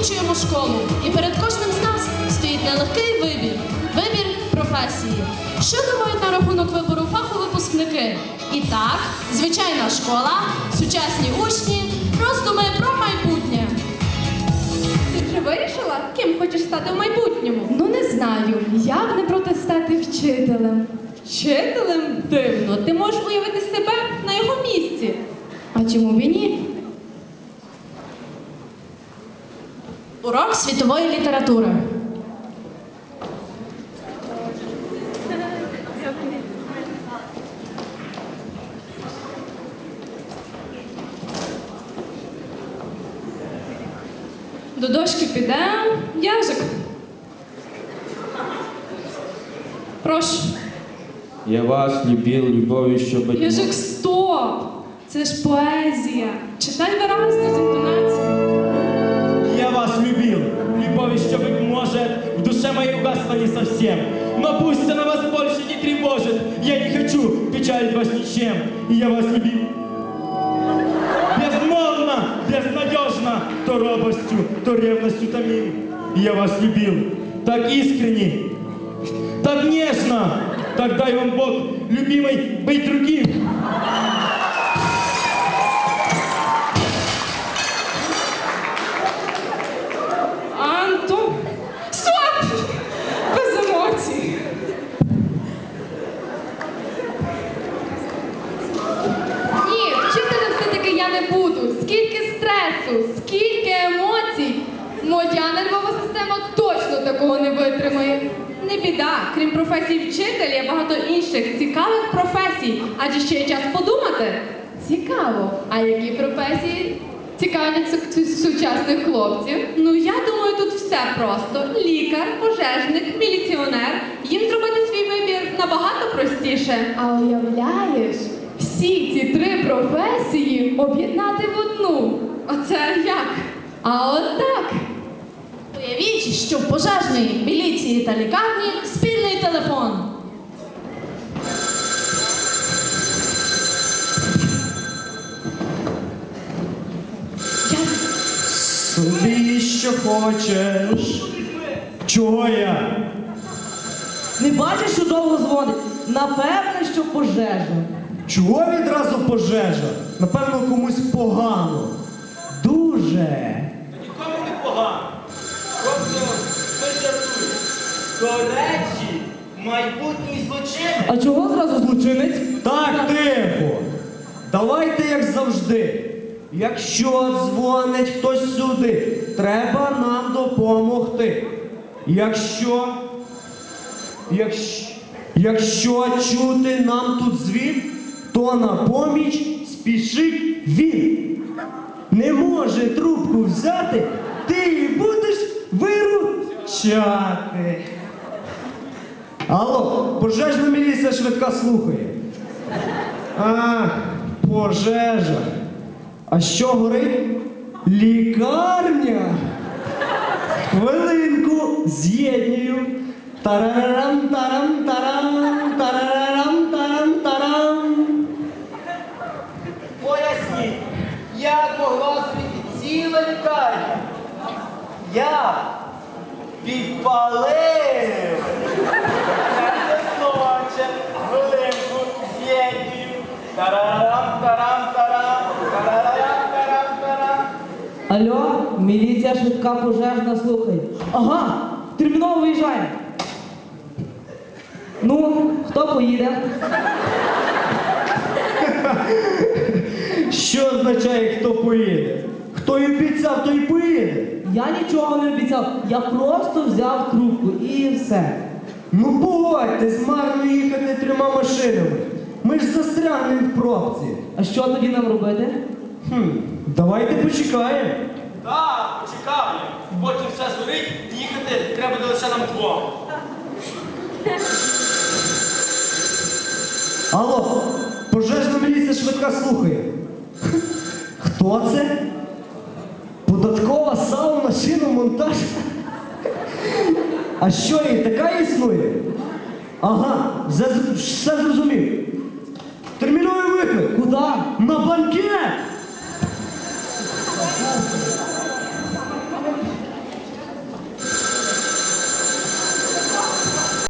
школу, і перед кожним з нас стоїть нелегкий вибір вибір професії. Що думають на рахунок вибору фаху випускники? І так, звичайна школа, сучасні учні, роздуми про майбутнє. Ти вже вирішила, ким хочеш стати в майбутньому? Ну не знаю, як не проти стати вчителем. Вчителем дивно. Ти можеш уявити себе на його місці. А чому б і ні? Урок світової літератури. До дошки підемо. Язик. Прошу. Я вас любил любовью, чтобы... Язик, стоп! Це ж поезія. Читай виразно з інтонацією. В душе моей угасла не совсем. Но пусть она вас больше не тревожит. Я не хочу печалить вас ничем. И я вас любил. Безмолвно, безнадежно, то робостью, то ревностью томил. И я вас любил, так искренне, так нежно. Так дай вам Бог, любимый, быть другим. Не буду. Скільки стресу, скільки емоцій. Моя нервова система точно такого не витримає. Не біда, крім професії вчителя, є багато інших цікавих професій, адже ще є час подумати. Цікаво. А які професії цікавлять су- су- сучасних хлопців? Ну я думаю, тут все просто: лікар, пожежник, міліціонер. Їм зробити свій вибір набагато простіше. А уявляєш, всі ці три професії об'єднати в одну. Оце як? А от так. Уявіть, що в пожежної, міліції та лікарні спільний телефон. Собі що хочеш. Чого я? Не бачиш, що довго дзвонить? Напевне, що пожежа. Чого відразу пожежа? Напевно, комусь погано. Дуже. Нікому не погано. Просто хтось жартує. До речі, майбутній злочинець. А чого зразу злочинець? Так, тихо. Давайте як завжди. Якщо дзвонить хтось сюди, треба нам допомогти. Якщо. Якщо, якщо чути нам тут звін, то на поміч спішить він. Не може трубку взяти, ти її будеш виручати. Алло, пожежна міліція швидка слухає. А, пожежа. А що горить? Лікарня. Хвилинку з'єднюю. Тарарам, тарам, тарам, тарарам, тарам, тарам. Поясніть, як могла зрити ціла лікарня? Я підпалив. Ноче, хвилинку, з'єднюю. Тарарам, тарам, тарам, тарарам, тарам, тарам. Алло, міліція швидка пожежна слухає. Ага, терміново виїжджаємо. Ну, хто поїде? Що означає, хто поїде? Хто й обіцяв, той і поїде. Я нічого не обіцяв, я просто взяв трубку і все. Ну погодьтесь, марно їхати трьома машинами. Ми ж застрягнемо в пробці. А що тоді нам робити? Хм, давайте почекаємо. Так, почекаємо. Потім все згорить, їхати треба буде лише нам двом. Алло, пожежна міліція швидка слухає. Хто це? Податкова сауна, шиномонтаж? А що і така існує? Ага, все, зрозумів.